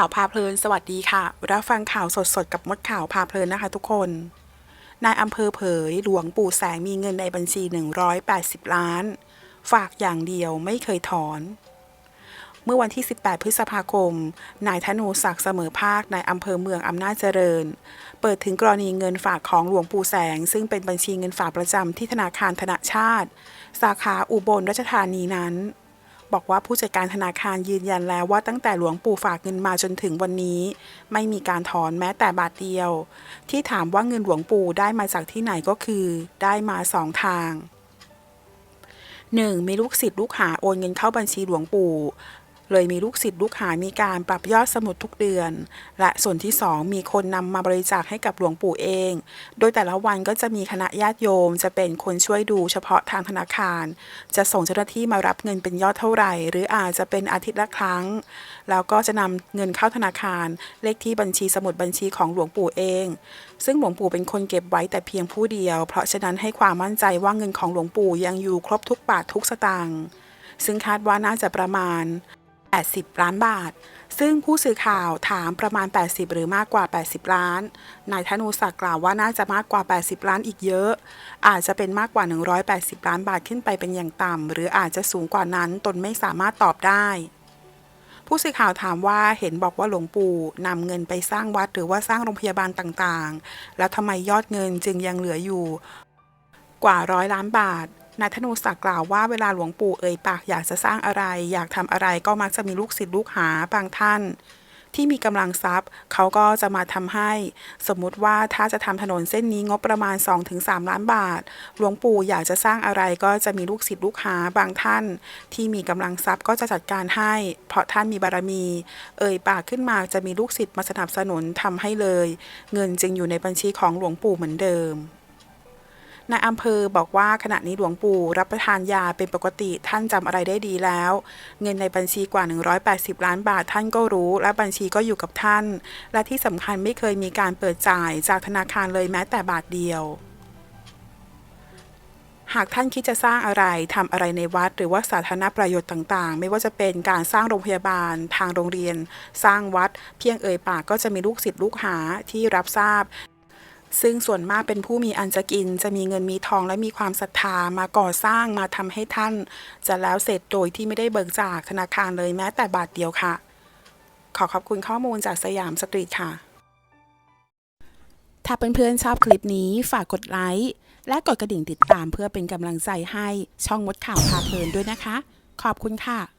ข่าวพาเพลิน สวัสดีค่ะ รับฟังข่าวสดๆ กับมดข่าวพาเพลินนะคะทุกคน นายอำเภอเผย หลวงปู่แสงมีเงินในบัญชี 180 ล้าน ฝากอย่างเดียวไม่เคยถอน เมื่อวันที่ 18 พฤษภาคม นายธนูศักดิ์เสมอภาคนายอำเภอเมืองอำนาจเจริญ เปิดถึงกรณีเงินฝากของหลวงปู่แสง ซึ่งเป็นบัญชีเงินฝากประจำที่ธนาคารธนาชาติ สาขาอุบลราชธานีนั้น บอกว่าผู้จัดการธนาคารยืนยันแล้วว่าตั้งแต่หลวงปู่ฝากเงินมาจนถึงวันนี้ ไม่มีการถอนแม้แต่บาทเดียว ที่ถามว่าเงินหลวงปู่ได้มาจากที่ไหนก็คือ ได้มาสองทาง 1. มีลูกศิษย์ลูกหาโอนเงินเข้าบัญชีหลวงปู่ เลยมีลูกศิษย์ลูกหามีการปรับยอดสมุดทุกเดือน และส่วนที่ 2 มีคนนำมาบริจาคให้กับหลวงปู่เอง โดยแต่ละวันก็จะมีคณะญาติโยม จะเป็นคนช่วยดูเฉพาะทางธนาคาร จะส่งเจ้าหน้าที่มารับเงินเป็นยอดเท่าไหร่ หรืออาจจะเป็นอาทิตย์ละครั้ง แล้วก็จะนำเงินเข้าธนาคาร เลขที่บัญชีสมุดบัญชีของหลวงปู่เอง ซึ่งหลวงปู่เป็นคนเก็บไว้แต่เพียงผู้เดียว เพราะฉะนั้นให้ความมั่นใจว่าเงินของหลวงปู่ยังอยู่ครบทุกบาททุกสตางค์ซึ่งคาดว่าน่าจะประมาณ 80 ล้านบาท ซึ่งผู้สื่อข่าวถามประมาณ 80 หรือมากกว่า 80 ล้าน นายธนูศักดิ์กล่าวว่าน่าจะมากกว่า 80 ล้านอีกเยอะ อาจจะเป็นมากกว่า 180 ล้านบาทขึ้นไปเป็นอย่างต่ำ หรืออาจจะสูงกว่านั้นตนไม่สามารถตอบได้ ผู้สื่อข่าวถามว่าเห็นบอกว่าหลวงปู่นำเงินไปสร้างวัดหรือว่าสร้างโรงพยาบาลต่างๆ แล้วทำไมยอดเงินจึงยังเหลืออยู่ กว่าร้อยล้านบาท นายธนูศักดิ์กล่าวว่าเวลาหลวงปู่เอ่ยปากอยากจะสร้างอะไร อยากทำอะไรก็มักจะมีลูกศิษย์ลูกหาบางท่าน ที่มีกำลังทรัพย์ เขาก็จะมาทำให้ สมมุติว่าถ้าจะทำถนนเส้นนี้งบประมาณ 2-3 ล้านบาท หลวงปู่อยากจะสร้างอะไรก็จะมีลูกศิษย์ลูกหาบางท่าน ที่มีกำลังทรัพย์ก็จะจัดการให้ เพราะท่านมีบารมี เอ่ยปากขึ้นมาจะมีลูกศิษย์มาสนับสนุนทำให้เลย เงินจึงอยู่ในบัญชีของหลวงปู่เหมือนเดิม นายอำเภอบอกว่าขณะนี้หลวงปู่รับประทานยาเป็นปกติท่านจำอะไรได้ดีแล้ว เงินในบัญชีกว่า 180 ล้านบาทท่านก็รู้ และบัญชีก็อยู่กับท่าน และที่สำคัญไม่เคยมีการเปิดจ่ายจากธนาคารเลยแม้แต่บาทเดียวหากท่านคิดจะสร้างอะไรทำอะไรในวัด หรือว่าสาธารณประโยชน์ต่างๆ ไม่ว่าจะเป็นการสร้างโรงพยาบาล ทางโรงเรียน สร้างวัด เพียงเอ่ยปากก็จะมีลูกศิษย์ลูกหาที่รับทราบ ซึ่งส่วนมากเป็นผู้มีอันจะกิน จะมีเงินมีทองและมีความศรัทธามาก่อสร้างมาทำให้ท่าน จะแล้วเสร็จโดยที่ไม่ได้เบิกจากธนาคารเลยแม้แต่บาทเดียวค่ะ ขอขอบคุณข้อมูลจากสยามสตรีทค่ะ ถ้าเพื่อนๆชอบคลิปนี้ฝากกดไลค์และกดกระดิ่งติดตามเพื่อเป็นกำลังใจให้ช่องมดข่าวพาเพลินด้วยนะคะ ขอบคุณค่ะ